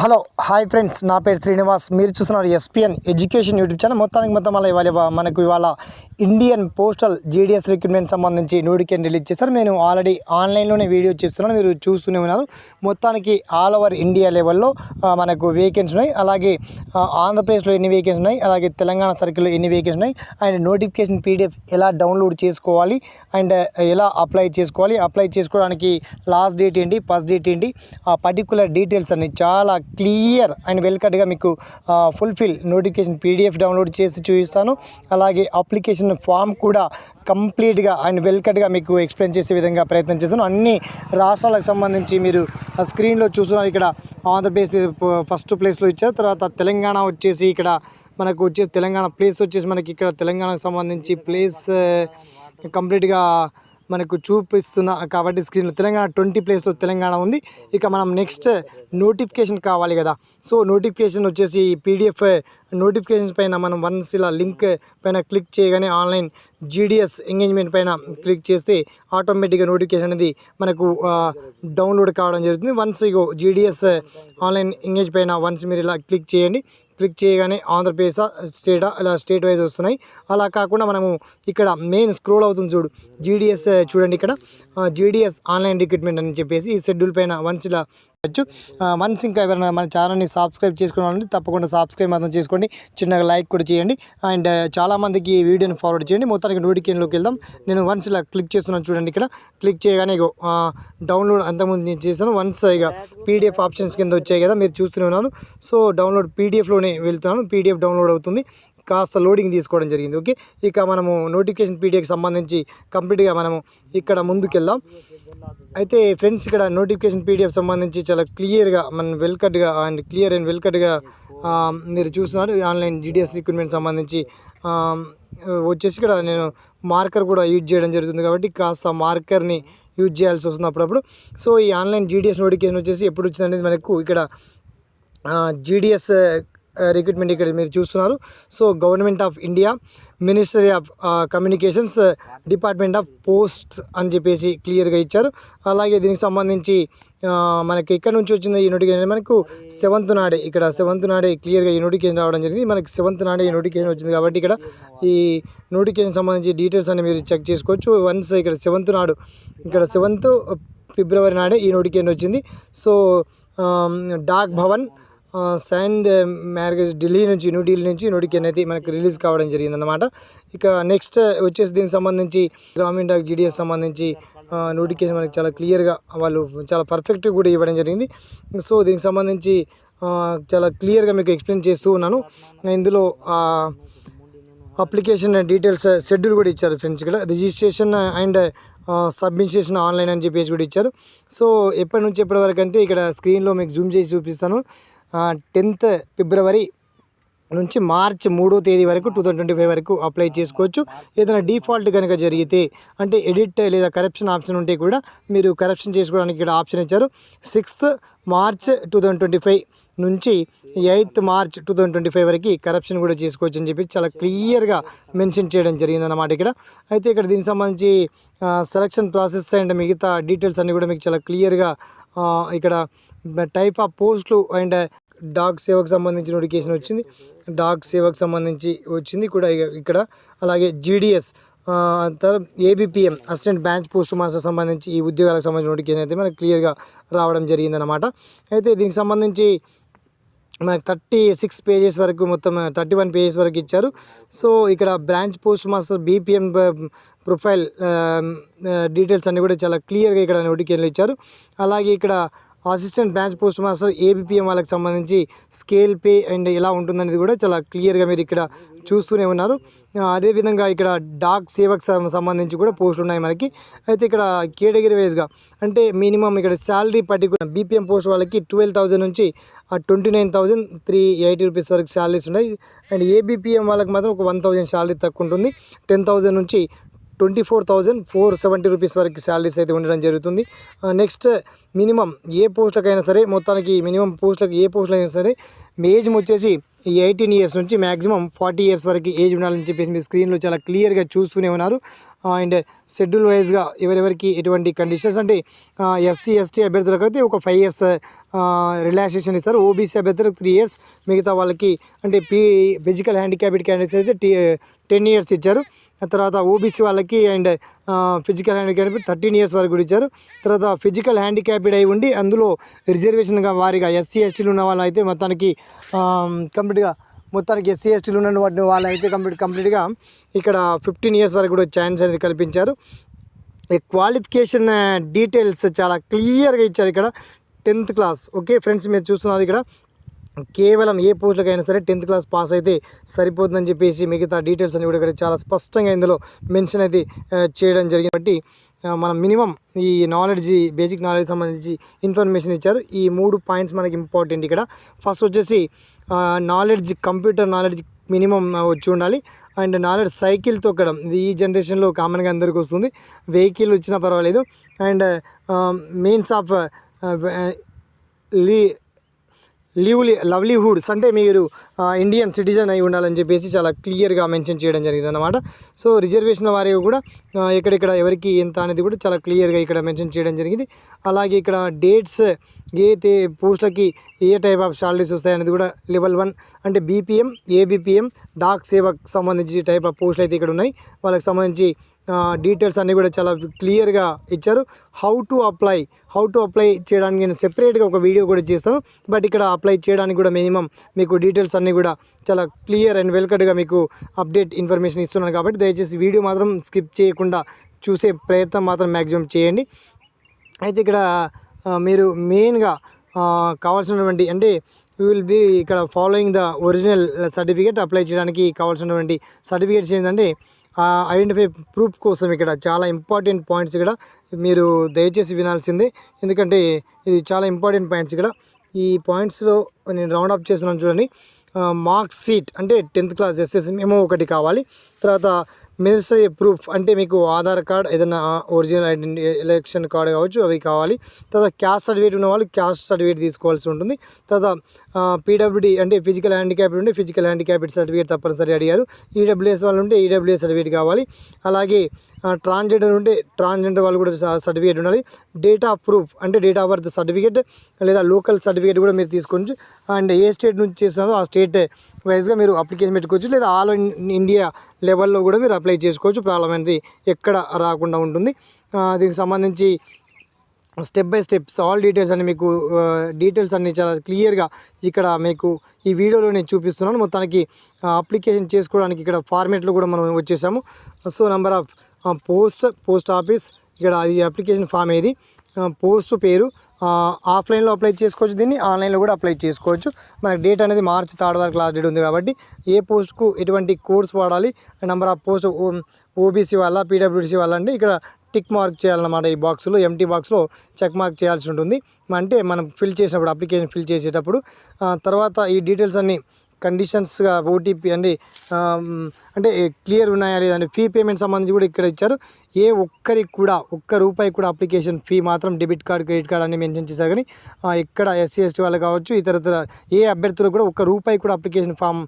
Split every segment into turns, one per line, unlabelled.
Hello hi friends. నా పేరు శ్రీనివాస్. మీరు చూస్తున్నారు ఎస్పిఎన్ ఎడ్యుకేషన్ యూట్యూబ్ ఛానల్. మొత్తానికి మొత్తం అలా ఇవాళ మనకు ఇవాళ ఇండియన్ పోస్టల్ జీడిఎస్ రిక్రూట్మెంట్ సంబంధించి నోటికేషన్ రిలీజ్ చేస్తారు. నేను ఆల్రెడీ ఆన్లైన్లోనే వీడియో చేస్తున్నాను. మీరు చూస్తూనే ఉన్నారు. మొత్తానికి ఆల్ ఓవర్ ఇండియా లెవెల్లో మనకు వేకెన్సీ ఉన్నాయి. అలాగే ఆంధ్రప్రదేశ్లో ఎన్ని వేకెన్సీ ఉన్నాయి? అలాగే తెలంగాణ సర్కిల్లో ఎన్ని వేకెన్సీ ఉన్నాయి? అండ్ నోటిఫికేషన్ పీడిఎఫ్ ఎలా డౌన్లోడ్ చేసుకోవాలి? అండ్ ఎలా అప్లై చేసుకోవాలి? అప్లై చేసుకోవడానికి లాస్ట్ డేట్ ఏంటి? ఫస్ట్ డేట్ ఏంటి? ఆ పర్టికులర్ డీటెయిల్స్ అన్ని చాలా క్లియర్ అండ్ వెల్కట్గా మీకు ఫుల్ఫిల్ నోటిఫికేషన్ పీడిఎఫ్ డౌన్లోడ్ చేసి చూపిస్తాను. అలాగే అప్లికేషన్ ఫామ్ కూడా కంప్లీట్గా అండ్ వెల్కట్గా మీకు ఎక్స్ప్లెయిన్ చేసే విధంగా ప్రయత్నం చేస్తాను. అన్ని రాష్ట్రాలకు సంబంధించి మీరు ఆ స్క్రీన్లో చూస్తున్నారు. ఇక్కడ ఆంధ్రప్రదేశ్ ఫస్ట్ ప్లేస్లో ఇచ్చారు. తర్వాత తెలంగాణ వచ్చేసి ఇక్కడ మనకు వచ్చే తెలంగాణ ప్లేస్ వచ్చేసి మనకి ఇక్కడ తెలంగాణకు సంబంధించి ప్లేస్ కంప్లీట్గా మనకు చూపిస్తున్న కాబట్టి స్క్రీన్లో తెలంగాణ ట్వంటీ ప్లేస్లో తెలంగాణ ఉంది. ఇక మనం నెక్స్ట్ నోటిఫికేషన్ కావాలి కదా. సో నోటిఫికేషన్ వచ్చేసి పీడిఎఫ్ నోటిఫికేషన్స్ eh, పైన మనం వన్స్ ఇలా లింక్ పైన క్లిక్ చేయగానే ఆన్లైన్ జీడిఎస్ ఎంగేజ్మెంట్ పైన క్లిక్ చేస్తే ఆటోమేటిక్గా నోటిఫికేషన్ అనేది మనకు డౌన్లోడ్ కావడం జరుగుతుంది. వన్స్ ఇగో జీడిఎస్ ఆన్లైన్ ఎంగేజ్ పైన వన్స్ మీరు ఇలా క్లిక్ చేయండి. క్లిక్ చేయగానే ఆంధ్రప్రదేశ్ స్టేటా ఇలా స్టేట్ వైజ్ వస్తున్నాయి. అలా కాకుండా మనము ఇక్కడ మెయిన్ స్క్రోల్ అవుతుంది చూడు. జీడిఎస్ చూడండి ఇక్కడ. జీడిఎస్ ఆన్లైన్ రిక్రూట్మెంట్ అని చెప్పేసి ఈ షెడ్యూల్ పైన వన్స్ ఇలా వచ్చు మనసు ఇంకా ఎవరైనా మన ఛానల్ని సబ్స్క్రైబ్ చేసుకోవాలంటే తప్పకుండా సబ్స్క్రైబ్ మాత్రం చేసుకోండి చిన్నగా లైక్ కూడా చేయండి. అండ్ చాలామందికి ఈ వీడియోని ఫార్వర్డ్ చేయండి. మొత్తానికి నోటిఫికేషన్లోకి వెళ్దాం. నేను వన్స్ ఇలా క్లిక్ చేస్తున్నాను చూడండి ఇక్కడ. క్లిక్ చేయగానే ఇగో డౌన్లోడ్ అంతకుముందు నేను చేశాను. వన్స్ ఇక పీడిఎఫ్ ఆప్షన్స్ కింద వచ్చాయి కదా మీరు చూస్తూనే ఉన్నాను. సో డౌన్లోడ్ పీడిఎఫ్లోనే వెళ్తున్నాను. పీడిఎఫ్ డౌన్లోడ్ అవుతుంది. కాస్త లోడింగ్ తీసుకోవడం జరిగింది. ఓకే? ఇక మనము నోటిఫికేషన్ పీడిఎఫ్ సంబంధించి కంప్లీట్గా మనము ఇక్కడ ముందుకెళ్దాం. అయితే ఫ్రెండ్స్ ఇక్కడ నోటిఫికేషన్ పీడిఎఫ్ సంబంధించి చాలా క్లియర్గా మన వెల్కట్గా అండ్ క్లియర్ అండ్ వెల్కట్గా మీరు చూస్తున్నారు. ఆన్లైన్ జీడిఎస్ రిక్రూట్మెంట్ సంబంధించి వచ్చేసి ఇక్కడ నేను మార్కర్ కూడా యూజ్ చేయడం జరుగుతుంది కాబట్టి కాస్త మార్కర్ని యూజ్ చేయాల్సి వస్తుంది అప్పుడప్పుడు. సో ఈ ఆన్లైన్ జీడిఎస్ నోటిఫికేషన్ వచ్చేసి ఎప్పుడు వచ్చిందనేది మనకు ఇక్కడ జీడిఎస్ రిక్రూట్మెంట్ ఇక్కడ మీరు చూస్తున్నారు. So government of India ministry of communications department of posts అని చెప్పేసి క్లియర్గా ఇచ్చారు. అలాగే దీనికి సంబంధించి మనకి ఇక్కడ నుంచి వచ్చింది ఈ నోటిఫికేషన్ మనకు సెవెంత్ నాడే ఇక్కడ సెవెంత్ నాడే క్లియర్గా ఈ నోటిఫికేషన్ రావడం జరిగింది. మనకి సెవెంత్ నాడే ఈ నోటిఫికేషన్ వచ్చింది కాబట్టి ఇక్కడ ఈ నోటిఫికేషన్ సంబంధించి డీటెయిల్స్ అన్ని మీరు చెక్ చేసుకోవచ్చు. వన్స్ ఇక్కడ సెవెంత్ నాడు ఇక్కడ సెవెంత్ ఫిబ్రవరి నాడే ఈ నోటిఫికేషన్ వచ్చింది. సో డాక్ భవన్ ఆ, మ్యారేజ్ ఢిల్లీ uh, నుంచి న్యూ ఢిల్లీ నుంచి నోటిఫికేషన్ అయితే మనకు రిలీజ్ కావడం జరిగిందనమాట ఇక నెక్స్ట్ uh, వచ్చేసి దీనికి సంబంధించి గ్రామీణ డాక్ జీడిఎస్ సంబంధించి నోటిఫికేషన్ మనకి చాలా క్లియర్గా వాళ్ళు చాలా పర్ఫెక్ట్గా కూడా ఇవ్వడం జరిగింది. సో దీనికి సంబంధించి చాలా క్లియర్గా మీకు ఎక్స్ప్లెయిన్ చేస్తూ ఉన్నాను. ఇందులో అప్లికేషన్ డీటెయిల్స్ షెడ్యూల్ కూడా ఇచ్చారు ఫ్రెండ్స్ ఇక్కడ. రిజిస్ట్రేషన్ అండ్ సబ్మిషన్ ఆన్లైన్ అని చెప్పేసి కూడా ఇచ్చారు. సో ఎప్పటి నుంచి ఎప్పటి వరకు అంటే ఇక్కడ స్క్రీన్లో మీకు జూమ్ చేసి చూపిస్తాను. టెన్త్ ఫిబ్రవరి నుంచి మార్చ్ మూడో తేదీ వరకు టూ థౌసండ్ ట్వంటీ ఫైవ్ వరకు అప్లై చేసుకోవచ్చు. ఏదైనా డిఫాల్ట్ కనుక జరిగితే అంటే ఎడిట్ లేదా కరప్షన్ ఆప్షన్ ఉంటే కూడా మీరు కరప్షన్ చేసుకోవడానికి ఇక్కడ ఆప్షన్ ఇచ్చారు. Sixth March two thousand twenty five నుంచి eighth March two thousand twenty five వరకు కరప్షన్ కూడా చేసుకోవచ్చు అని చెప్పి చాలా క్లియర్గా మెన్షన్ చేయడం జరిగిందన్నమాట ఇక్కడ. అయితే ఇక్కడ దీనికి సంబంధించి సెలక్షన్ ప్రాసెస్ అండ్ మిగతా డీటెయిల్స్ అన్నీ కూడా మీకు చాలా క్లియర్గా ఇక్కడ టైప్ ఆఫ్ పోస్టులు అండ్ డాగ్ సేవకు సంబంధించిన నోటిఫికేషన్ వచ్చింది. డాగ్ సేవకు సంబంధించి వచ్చింది కూడా ఇక్కడ. అలాగే జీడిఎస్ తర్వాత ABPM assistant branch post master సంబంధించి ఈ ఉద్యోగాలకు సంబంధించిన నోటిఫికేషన్ అయితే మనకు క్లియర్గా రావడం జరిగిందనమాట అయితే దీనికి సంబంధించి మనకి థర్టీ సిక్స్ పేజెస్ వరకు మొత్తం థర్టీ వన్ పేజెస్ వరకు ఇచ్చారు. సో ఇక్కడ branch postmaster BPM profile details అన్నీ కూడా చాలా క్లియర్గా ఇక్కడ నోటిఫికేషన్లు ఇచ్చారు. అలాగే ఇక్కడ assistant branch post master ABPM వాళ్ళకి సంబంధించి స్కేల్ పే అండ్ ఎలా ఉంటుందనేది కూడా చాలా క్లియర్గా మీరు ఇక్కడ చూస్తూనే ఉన్నారు. అదేవిధంగా ఇక్కడ డాక్ సేవకు సంబంధించి కూడా పోస్టులు ఉన్నాయి మనకి. అయితే ఇక్కడ కేటగిరీ వైజ్గా అంటే మినిమం ఇక్కడ శాలరీ పర్టికులర్ బీపీఎం పోస్ట్ వాళ్ళకి ట్వెల్వ్ థౌజండ్ నుంచి twenty nine thousand three eighty rupees వరకు శాలరీస్ ఉన్నాయి. అండ్ ఏబిపిఎం వాళ్ళకి మాత్రం ఒక వన్ థౌజండ్ శాలరీ తక్కువ ఉంటుంది. టెన్ థౌజండ్ నుంచి twenty four thousand four seventy rupees వరకు శాలరీస్ అయితే ఉండడం జరుగుతుంది. నెక్స్ట్ మినిమం ఏ పోస్టులకైనా సరే మొత్తానికి మినిమం పోస్టులకు ఏ పోస్టులు అయినా సరే ఏజ్ వచ్చేసి ఎయిటీన్ ఇయర్స్ నుంచి మ్యాక్సిమం ఫార్టీ ఇయర్స్ వరకు ఏజ్ ఉండాలని చెప్పేసి మీ స్క్రీన్లో చాలా క్లియర్గా చూస్తూనే ఉన్నారు. అండ్ షెడ్యూల్ వైజ్గా ఎవరెవరికి ఎటువంటి కండిషన్స్ అంటే ఎస్సీ ఎస్టీ అభ్యర్థులకు అయితే ఒక ఫైవ్ ఇయర్స్ రిలాక్సేషన్ ఇస్తారు. ఓబీసీ అభ్యర్థులకు త్రీ ఇయర్స్ మిగతా వాళ్ళకి అంటే పీ ఫిజికల్ హ్యాండిక్యాప్డ్ క్యాండిడేట్స్ అయితే టీ టెన్ ఇయర్స్ ఇచ్చారు. ఆ తర్వాత ఓబీసీ వాళ్ళకి and physical handicap thirteen years వరకు కూడా ఇచ్చారు. తర్వాత ఫిజికల్ హ్యాండిక్యాప్డ్ అయి ఉండి అందులో రిజర్వేషన్గా వారిగా ఎస్సీ ఎస్టీలు ఉన్న వాళ్ళు అయితే మొత్తానికి కంప్లీట్గా మొత్తానికి ఎస్సీ ఎస్టీలు ఉన్న వాటిని వాళ్ళు అయితే కంప్లీట్ కంప్లీట్గా ఇక్కడ ఫిఫ్టీన్ ఇయర్స్ వరకు కూడా ఛాన్స్ అనేది కల్పించారు. ఈ క్వాలిఫికేషన్ డీటెయిల్స్ చాలా క్లియర్గా ఇచ్చారు ఇక్కడ టెన్త్ క్లాస్. ఓకే ఫ్రెండ్స్ మీరు చూస్తున్నారు ఇక్కడ. కేవలం ఏ పోస్టులకైనా సరే టెన్త్ క్లాస్ పాస్ అయితే సరిపోతుందని చెప్పేసి మిగతా డీటెయిల్స్ అన్ని కూడా ఇక్కడ చాలా స్పష్టంగా ఇందులో మెన్షన్ అయితే చేయడం జరిగింది. కాబట్టి మనం మినిమం ఈ నాలెడ్జ్ బేసిక్ నాలెడ్జ్ సంబంధించి ఇన్ఫర్మేషన్ ఇచ్చారు. ఈ మూడు పాయింట్స్ మనకి ఇంపార్టెంట్ ఇక్కడ. ఫస్ట్ వచ్చేసి నాలెడ్జ్ కంప్యూటర్ నాలెడ్జ్ మినిమం వచ్చి ఉండాలి. అండ్ నాలెడ్జ్ సైకిల్ తొక్కడం ఇది ఈ జనరేషన్లో కామన్గా అందరికీ వస్తుంది. వెహికల్ వచ్చినా పర్వాలేదు. అండ్ మెయిన్స్ ఆఫ్ లీ లీవ్లీ లవ్లీహుడ్స్ అంటే మీరు ఇండియన్ సిటిజన్ అయి ఉండాలని చెప్పేసి చాలా క్లియర్గా మెన్షన్ చేయడం జరిగింది అనమాట సో రిజర్వేషన్ వారికి కూడా ఎక్కడెక్కడ ఎవరికి ఎంత అనేది కూడా చాలా క్లియర్గా ఇక్కడ మెన్షన్ చేయడం జరిగింది. అలాగే ఇక్కడ డేట్స్ ఏ పోస్టులకి ఏ టైప్ ఆఫ్ శాలరీస్ వస్తాయి అనేది కూడా లెవెల్ వన్ అంటే బీపీఎం ఏబిపిఎం డాక్ సేవకు సంబంధించి టైప్ ఆఫ్ పోస్టులు అయితే ఇక్కడ ఉన్నాయి. వాళ్ళకి సంబంధించి డీటెయిల్స్ అన్నీ కూడా చాలా క్లియర్గా ఇచ్చారు. How to apply how to apply చేయడానికి నేను సెపరేట్గా ఒక వీడియో కూడా చేస్తాను. బట్ ఇక్కడ అప్లై చేయడానికి కూడా మినిమం మీకు డీటెయిల్స్ అన్నీ కూడా చాలా క్లియర్ అండ్ వెల్కట్గా మీకు అప్డేట్ ఇన్ఫర్మేషన్ ఇస్తున్నాను కాబట్టి దయచేసి వీడియో మాత్రం స్కిప్ చేయకుండా చూసే ప్రయత్నం మాత్రం మ్యాక్సిమం చేయండి. అయితే ఇక్కడ మీరు మెయిన్గా కావాల్సినటువంటి అంటే యూ విల్ బీ ఇక్కడ following the original certificate apply చేయడానికి కావాల్సినటువంటి సర్టిఫికేట్స్ ఏంటంటే ఐడెంటిఫై ప్రూఫ్ కోసం ఇక్కడ చాలా ఇంపార్టెంట్ పాయింట్స్ ఇక్కడ మీరు దయచేసి వినాల్సిందే. ఎందుకంటే ఇది చాలా ఇంపార్టెంట్ పాయింట్స్ ఇక్కడ. ఈ పాయింట్స్లో నేను రౌండ్ అప్ చేస్తున్నాను చూడండి. మార్క్ సీట్ అంటే టెన్త్ క్లాస్ ఎస్ఎస్ మేము ఒకటి కావాలి. తర్వాత మినిస్టరీ ప్రూఫ్? అంటే మీకు ఆధార్ కార్డ్ ఏదైనా ఒరిజినల్ ఐడెంటి ఎలక్షన్ కార్డ్ కావచ్చు అవి కావాలి. తర్వాత క్యాస్ట్ సర్టిఫికేట్ ఉన్న వాళ్ళు క్యాస్ట్ సర్టిఫికేట్ తీసుకోవాల్సి ఉంటుంది. తర్వాత పీడబ్ల్యూడి అంటే ఫిజికల్ హ్యాండిక్యాప్డ్ ఉంటే ఫిజికల్ హ్యాండిక్యాప్డ్ సర్టిఫికేట్ తప్పనిసరి అడిగారు. ఈడబ్ల్యూఎస్ వాళ్ళు ఉంటే ఈడబ్ల్యూఎస్ సర్టిఫికేట్ కావాలి. అలాగే ట్రాన్స్జెండర్ ఉంటే ట్రాన్స్జెండర్ వాళ్ళు కూడా సర్టిఫికేట్ ఉండాలి. డేట్ ఆఫ్ ప్రూఫ్ అంటే డేట్ ఆఫ్ బర్త్ సర్టిఫికేట్ లేదా లోకల్ సర్టిఫికేట్ కూడా మీరు తీసుకోవచ్చు. అండ్ ఏ స్టేట్ నుంచి చేస్తున్నారో ఆ స్టేట్ వైజ్గా మీరు అప్లికేషన్ పెట్టుకోవచ్చు. లేదా ఆల్ ఇండియా లెవెల్లో కూడా మీరు అప్లై చేసుకోవచ్చు. ప్రాబ్లం అనేది ఎక్కడ రాకుండా ఉంటుంది. దీనికి సంబంధించి step by steps all details అన్ని మీకు డీటెయిల్స్ అన్ని చాలా క్లియర్గా ఇక్కడ మీకు ఈ వీడియోలో నేను చూపిస్తున్నాను. మొత్తానికి అప్లికేషన్ చేసుకోవడానికి ఇక్కడ ఫార్మేట్లో కూడా మనం వచ్చేసాము. So number of post post office ఇక్కడ ఈ అప్లికేషన్ ఫామ్ ఏది? పోస్ట్ పేరు ఆఫ్లైన్లో అప్లై చేసుకోవచ్చు. దీన్ని ఆన్లైన్లో కూడా అప్లై చేసుకోవచ్చు. మనకి డేట్ అనేది మార్చి థర్డ్ వరకు లాస్ట్ డేట్ ఉంది కాబట్టి ఏ పోస్ట్కు ఎటువంటి కోర్స్ వాడాలి నెంబర్ ఆఫ్ పోస్ట్ ఓబీసీ వాళ్ళ పీడబ్ల్యూడిసి వాళ్ళ అంటే ఇక్కడ టిక్ మార్క్ చేయాలన్నమాట ఈ బాక్స్లో ఎంటీ బాక్స్లో చెక్ మార్క్ చేయాల్సి ఉంటుంది. అంటే మనం ఫిల్ చేసినప్పుడు అప్లికేషన్ ఫిల్ చేసేటప్పుడు తర్వాత ఈ డీటెయిల్స్ అన్నీ కండిషన్స్గా ఓటీపీ అంటే అంటే క్లియర్ ఉన్నాయా లేదంటే ఫీ పేమెంట్ సంబంధించి కూడా ఇక్కడ ఇచ్చారు. ఏ ఒక్కరికి కూడా ఒక్క రూపాయి కూడా అప్లికేషన్ ఫీ మాత్రం డెబిట్ కార్డ్ క్రెడిట్ కార్డ్ అని మెన్షన్ చేశారు. కానీ ఇక్కడ ఎస్సీ ఎస్టీ వాళ్ళు కావచ్చు ఇతర ఇతర ఏ అభ్యర్థులకు కూడా ఒక్క రూపాయి కూడా అప్లికేషన్ ఫామ్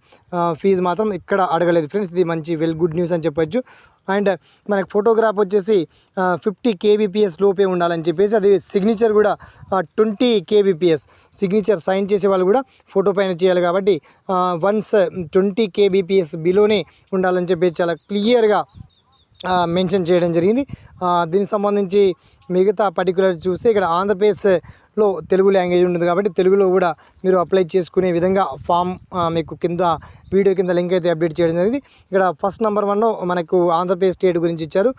ఫీజు మాత్రం ఇక్కడ అడగలేదు. ఫ్రెండ్స్ ఇది మంచి వెల్ గుడ్ న్యూస్ అని చెప్పొచ్చు. అండ్ మనకు ఫోటోగ్రాఫ్ వచ్చేసి ఫిఫ్టీ కేబీపీఎస్ లోపే ఉండాలని చెప్పేసి అది సిగ్నేచర్ కూడా ట్వంటీ కేబీపీఎస్ సిగ్నేచర్ సైన్ చేసే వాళ్ళు కూడా ఫోటో పైన చేయాలి కాబట్టి వన్స్ ట్వంటీ కేబీపీఎస్ బిలోనే ఉండాలని చెప్పేసి చాలా క్లియర్గా మెన్షన్ చేయడం జరిగింది. దీనికి సంబంధించి మిగతా పర్టికులర్ చూస్తే ఇక్కడ ఆంధ్రప్రదేశ్లో తెలుగు లాంగ్వేజ్ ఉంటుంది కాబట్టి తెలుగులో కూడా మీరు అప్లై చేసుకునే విధంగా ఫామ్ మీకు కింద వీడియో కింద లింక్ అయితే అప్డేట్ చేయడం జరిగింది. ఇక్కడ ఫస్ట్ నెంబర్ వన్ మనకు ఆంధ్రప్రదేశ్ స్టేట్ గురించి ఇచ్చారు.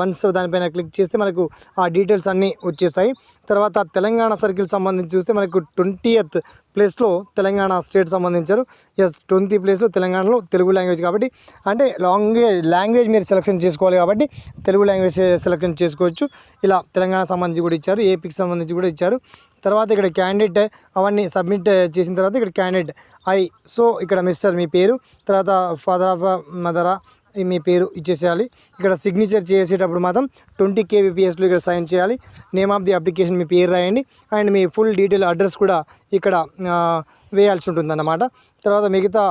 వన్స్ దానిపైన క్లిక్ చేస్తే మనకు ఆ డీటెయిల్స్ అన్నీ వచ్చేస్తాయి. తర్వాత తెలంగాణ సర్కిల్ సంబంధించి చూస్తే మనకు ట్వంటీయత్ ప్లేస్లో తెలంగాణ స్టేట్ సంబంధించారు. ఎస్ ట్వంటీ ప్లేస్లో తెలంగాణలో తెలుగు లాంగ్వేజ్ కాబట్టి అంటే లాంగ్వేజ్ లాంగ్వేజ్ మీరు సెలెక్షన్ చేసుకోవాలి కాబట్టి తెలుగు లాంగ్వేజ్ సెలెక్షన్ చేసుకోవచ్చు. ఇలా తెలంగాణ సంబంధించి కూడా ఇచ్చారు ఏపీకి సంబంధించి కూడా ఇచ్చారు. తర్వాత ఇక్కడ క్యాండిడేట్ అవన్నీ సబ్మిట్ చేసిన తర్వాత ఇక్కడ క్యాండిడేట్ ఐ సో ఇక్కడ మిస్టర్ మీ పేరు తర్వాత ఫాదర్ ఆఫ్ మదరా మీ పేరు ఇచ్చేసేయాలి. ఇక్కడ సిగ్నేచర్ చేసేటప్పుడు మాత్రం ట్వంటీ కేబీపీఎస్లో ఇక్కడ సైన్ చేయాలి. నేమ్ ఆఫ్ ది అప్లికేషన్ మీ పేరు రాయండి. అండ్ మీ ఫుల్ డీటెయిల్ అడ్రస్ కూడా ఇక్కడ వేయాల్సి ఉంటుంది తర్వాత మిగతా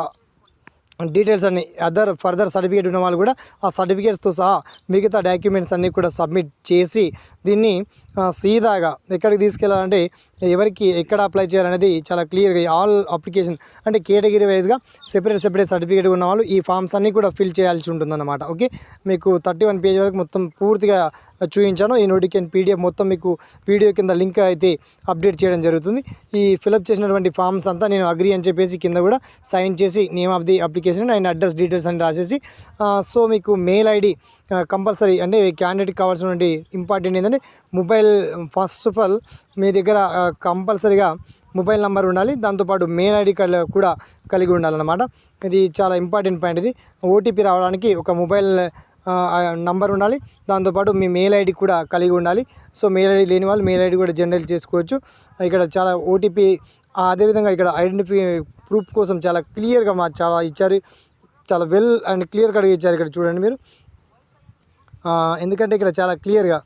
డీటెయిల్స్ అన్ని అదర్ ఫర్దర్ సర్టిఫికేట్ ఉన్న వాళ్ళు కూడా ఆ సర్టిఫికేట్స్తో సహా మిగతా డాక్యుమెంట్స్ అన్నీ కూడా సబ్మిట్ చేసి దీన్ని సీదాగా ఎక్కడికి తీసుకెళ్ళాలంటే ఎవరికి ఎక్కడ అప్లై చేయాలనేది చాలా క్లియర్గా ఆల్ అప్లికేషన్ అంటే కేటగిరీ వైజ్గా సెపరేట్ సెపరేట్ సర్టిఫికేట్ ఉన్న వాళ్ళు ఈ ఫామ్స్ అన్నీ కూడా ఫిల్ చేయాల్సి ఉంటుందన్నమాట. ఓకే మీకు థర్టీ వన్ పేజ్ వరకు మొత్తం పూర్తిగా చూపించాను. ఈ నోటిఫికేషన్ పీడిఎఫ్ మొత్తం మీకు వీడియో కింద లింక్ అయితే అప్డేట్ చేయడం జరుగుతుంది. ఈ ఫిలప్ చేసినటువంటి ఫామ్స్ అంతా నేను అగ్రి అని చెప్పేసి కింద కూడా సైన్ చేసి name of the application and address details అని రాసేసి సో మీకు మెయిల్ ఐడి కంపల్సరీ అంటే క్యాండిడేట్కి కావాల్సినటువంటి ఇంపార్టెంట్ ఏంటంటే మొబైల్ ఫస్ట్ ఆఫ్ ఆల్ మీ దగ్గర కంపల్సరీగా మొబైల్ నెంబర్ ఉండాలి. దాంతోపాటు మెయిల్ ఐడి కూడా కలిగి ఉండాలన్నమాట. ఇది చాలా ఇంపార్టెంట్ పాయింట్ ఇది. ఓటీపీ రావడానికి ఒక మొబైల్ నంబర్ ఉండాలి. దాంతోపాటు మీ మెయిల్ ఐడి కూడా కలిగి ఉండాలి. సో మెయిల్ ఐడి లేని వాళ్ళు మెయిల్ ఐడి కూడా జనరేట్ చేసుకోవచ్చు. ఇక్కడ చాలా ఓటీపీ అదేవిధంగా ఇక్కడ ఐడెంటిఫై ప్రూఫ్ కోసం చాలా క్లియర్గా మా చాలా ఇచ్చారు. చాలా వెల్ అండ్ క్లియర్ కట్గా ఇచ్చారు ఇక్కడ చూడండి మీరు. ఎందుకంటే ఇక్కడ చాలా క్లియర్గా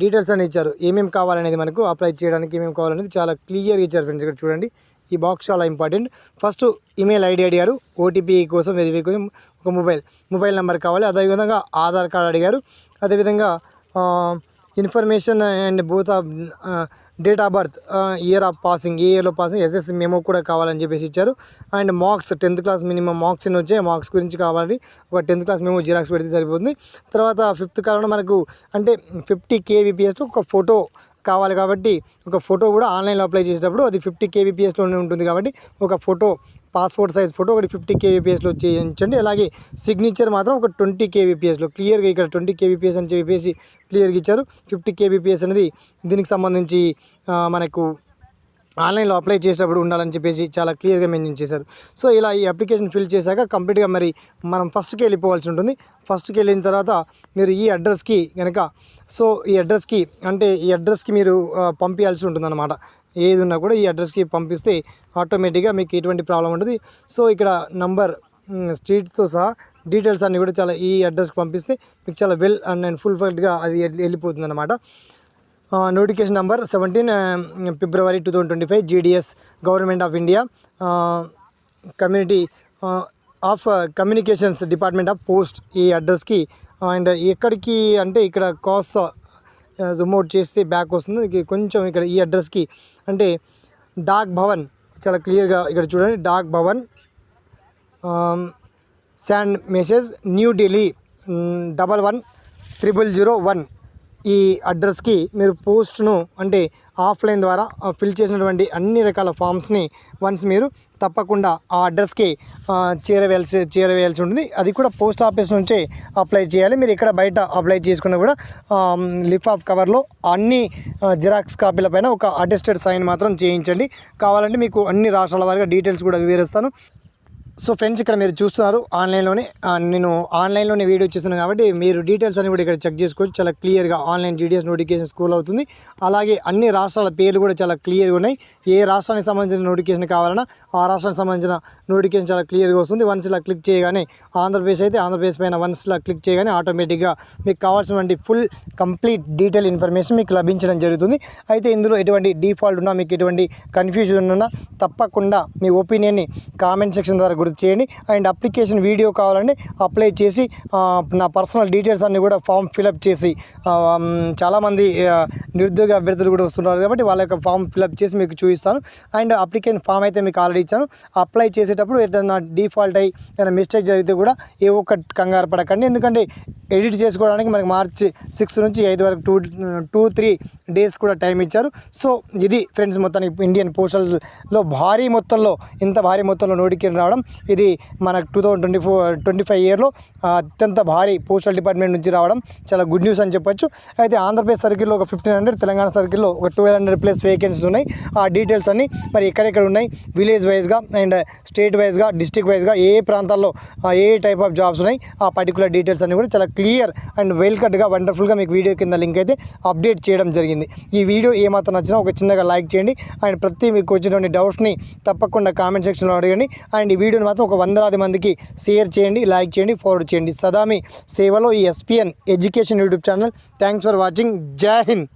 డీటెయిల్స్ అని ఇచ్చారు. ఏమేమి కావాలనేది మనకు అప్లై చేయడానికి ఏమేమి కావాలనేది చాలా క్లియర్గా ఇచ్చారు ఫ్రెండ్స్ ఇక్కడ చూడండి ఈ బాక్స్ చాలా ఇంపార్టెంట్ ఫస్ట్ ఈమెయిల్ ఐడి అడిగారు ఓటీపీ కోసం వెరిఫై కోసం ఒక మొబైల్ మొబైల్ నెంబర్ కావాలి అదేవిధంగా ఆధార్ కార్డ్ అడిగారు. అదేవిధంగా information and booth of date of birth year of passing ఏ ఇయర్లో పాసింగ్ ఎస్ఎస్ మేము కూడా కావాలని చెప్పేసి ఇచ్చారు. And marks tenth class minimum marks ఎన్ని వచ్చాయి మార్క్స్ గురించి కావాలి ఒక టెన్త్ క్లాస్ మేము జిరాక్స్ పెడితే సరిపోతుంది. తర్వాత ఫిఫ్త్ కాలంలో మనకు అంటే ఫిఫ్టీ కేబీపీఎస్లో ఒక ఫోటో కావాలి కాబట్టి ఒక ఫోటో కూడా ఆన్లైన్లో అప్లై చేసేటప్పుడు అది ఫిఫ్టీ కేబీపీఎస్లోనే ఉంటుంది కాబట్టి ఒక ఫోటో పాస్పోర్ట్ సైజ్ ఫోటో ఒకటి ఫిఫ్టీ కేవీపీఎస్లో చేయించండి. అలాగే సిగ్నేచర్ మాత్రం ఒక ట్వంటీ కేవీపీఎస్లో క్లియర్గా ఇక్కడ ట్వంటీ కేవీపీఎస్ అని చెప్పేసి క్లియర్గా ఇచ్చారు. ఫిఫ్టీ కేవీపీఎస్ అనేది దీనికి సంబంధించి మనకు ఆన్లైన్లో అప్లై చేసేటప్పుడు ఉండాలని చెప్పేసి చాలా క్లియర్గా మెన్షన్ చేశారు. సో ఇలా ఈ అప్లికేషన్ ఫిల్ చేశాక కంప్లీట్గా మరి మనం ఫస్ట్కి వెళ్ళిపోవాల్సి ఉంటుంది. ఫస్ట్కి వెళ్ళిన తర్వాత మీరు ఈ అడ్రస్కి కనుక సో ఈ అడ్రస్కి అంటే ఈ అడ్రస్కి మీరు పంపించాల్సి పంపించాల్సి ఉంటుందన్నమాట. ఏది ఉన్నా కూడా ఈ అడ్రస్కి పంపిస్తే ఆటోమేటిక్గా మీకు ఎటువంటి ప్రాబ్లం ఉంటుంది. సో ఇక్కడ నంబర్ స్ట్రీట్తో సహా డీటెయిల్స్ అన్నీ కూడా చాలా ఈ అడ్రస్కి పంపిస్తే మీకు చాలా వెల్ అండ్ అండ్ ఫుల్ ఫిల్డ్గా అది వెళ్ళిపోతుంది అనమాట notification number seventeen February two thousand twenty five GDS government of India community of communications department of post ఈ అడ్రస్కి. అండ్ ఎక్కడికి అంటే ఇక్కడ కాస్ట్ జూమ్ అవుట్ చేస్తే బ్యాక్ వస్తుంది. కొంచెం ఇక్కడ ఈ అడ్రస్కి అంటే డాక్ భవన్ చాలా క్లియర్గా ఇక్కడ చూడండి. Dak Bhavan sand message new Delhi double one triple zero one ఈ అడ్రస్కి మీరు పోస్ట్ను అంటే ఆఫ్లైన్ ద్వారా ఫిల్ చేసినటువంటి అన్ని రకాల ఫామ్స్ని వన్స్ మీరు తప్పకుండా ఆ అడ్రస్కి చేరవేయాల్సి చేరవేయాల్సి ఉంటుంది. అది కూడా పోస్ట్ ఆఫీస్ నుంచే అప్లై చేయాలి. మీరు ఇక్కడ బయట అప్లై చేసుకున్న కూడా లిఫ్ ఆఫ్ కవర్లో అన్ని జిరాక్స్ కాపీల పైన ఒక అటెస్టెడ్ సైన్ మాత్రం చేయించండి. కావాలంటే మీకు అన్ని రాష్ట్రాల వారిగా డీటెయిల్స్ కూడా వివరిస్తాను. సో ఫ్రెండ్స్ ఇక్కడ మీరు చూస్తున్నారు ఆన్లైన్లోనే నేను ఆన్లైన్లోనే వీడియో చేస్తున్నాను కాబట్టి మీరు డీటెయిల్స్ అన్ని కూడా ఇక్కడ చెక్ చేసుకోవచ్చు. చాలా క్లియర్గా ఆన్లైన్ జీడిఎస్ నోటిఫికేషన్ స్కూల్ అవుతుంది. అలాగే అన్ని రాష్ట్రాల పేర్లు కూడా చాలా క్లియర్గా ఉన్నాయి. ఏ రాష్ట్రానికి సంబంధించిన నోటిఫికేషన్ కావాలన్నా ఆ రాష్ట్రానికి సంబంధించిన నోటిఫికేషన్ చాలా క్లియర్గా వస్తుంది. వన్స్ ఇలా క్లిక్ చేయగానే ఆంధ్రప్రదేశ్ అయితే ఆంధ్రప్రదేశ్ పైన వన్స్ ఇలా క్లిక్ చేయగానే ఆటోమేటిక్గా మీకు కావాల్సినటువంటి ఫుల్ కంప్లీట్ డీటెయిల్ ఇన్ఫర్మేషన్ మీకు లభించడం జరుగుతుంది. అయితే ఇందులో ఎటువంటి డిఫాల్ట్ ఉన్నా మీకు ఎటువంటి కన్ఫ్యూజన్ ఉన్నా తప్పకుండా మీ ఒపీనియన్ని కామెంట్ సెక్షన్ ద్వారా గుర్తు చేయండి. అండ్ అప్లికేషన్ వీడియో కావాలంటే అప్లై చేసి నా పర్సనల్ డీటెయిల్స్ అన్నీ కూడా ఫామ్ ఫిలప్ చేసి చాలామంది నిరుద్యోగ అభ్యర్థులు కూడా వస్తున్నారు కాబట్టి వాళ్ళ యొక్క ఫామ్ ఫిలప్ చేసి మీకు చూసి చూపిస్తాను. అండ్ అప్లికేషన్ ఫామ్ అయితే మీకు ఆల్రెడీ ఇచ్చాను. అప్లై చేసేటప్పుడు ఏదైనా డిఫాల్ట్ అయ్యి ఏదైనా మిస్టేక్ జరిగితే కూడా ఏ ఒక్క కంగారు పడకండి. ఎందుకంటే ఎడిట్ చేసుకోవడానికి మనకి మార్చి సిక్స్ నుంచి ఐదు వరకు టూ టూ త్రీ డేస్ కూడా టైం ఇచ్చారు. సో ఇది ఫ్రెండ్స్ మొత్తానికి ఇండియన్ పోస్టల్లో భారీ మొత్తంలో ఇంత భారీ మొత్తంలో నోటిఫికేషన్ రావడం ఇది మనకు two thousand twenty four twenty five ఇయర్లో అత్యంత భారీ పోస్టల్ డిపార్ట్మెంట్ నుంచి రావడం చాలా గుడ్ న్యూస్ అని చెప్పొచ్చు. అయితే ఆంధ్రప్రదేశ్ సర్కిల్లో ఒక ఫిఫ్టీన్ హండ్రెడ్ తెలంగాణ సర్కిల్లో ఒక ట్వెల్వ్ హండ్రెడ్ ప్లస్ వేకెన్సీస్ ఉన్నాయి. ఆ డీటెయిల్స్ అన్ని మరి ఎక్కడెక్కడ ఉన్నాయి? విలేజ్ వైజ్గా అండ్ స్టేట్ వైజ్గా డిస్టిక్ వైజ్గా ఏ ప్రాంతాల్లో ఏ టైప్ ఆఫ్ జాబ్స్ ఉన్నాయి? ఆ పర్టికులర్ డీటెయిల్స్ అన్నీ కూడా చాలా క్లియర్ అండ్ వెల్ కట్గా వండర్ఫుల్గా మీకు వీడియో కింద లింక్ అయితే అప్డేట్ చేయడం జరిగింది. ఈ వీడియో ఏమాత్రం నచ్చినా ఒక చిన్నగా లైక్ చేయండి అండ్ ప్రతి మీకు వచ్చినటువంటి డౌట్స్ని తప్పకుండా కామెంట్ సెక్షన్లో అడగండి అండ్ ఈ వీడియోని మాత్రం ఒక వందలాది మందికి షేర్ చేయండి లైక్ చేయండి ఫార్వర్డ్ చేయండి. సదామి సేవలో ఈ SPN education YouTube channel. Thanks for watching. జై హింద్.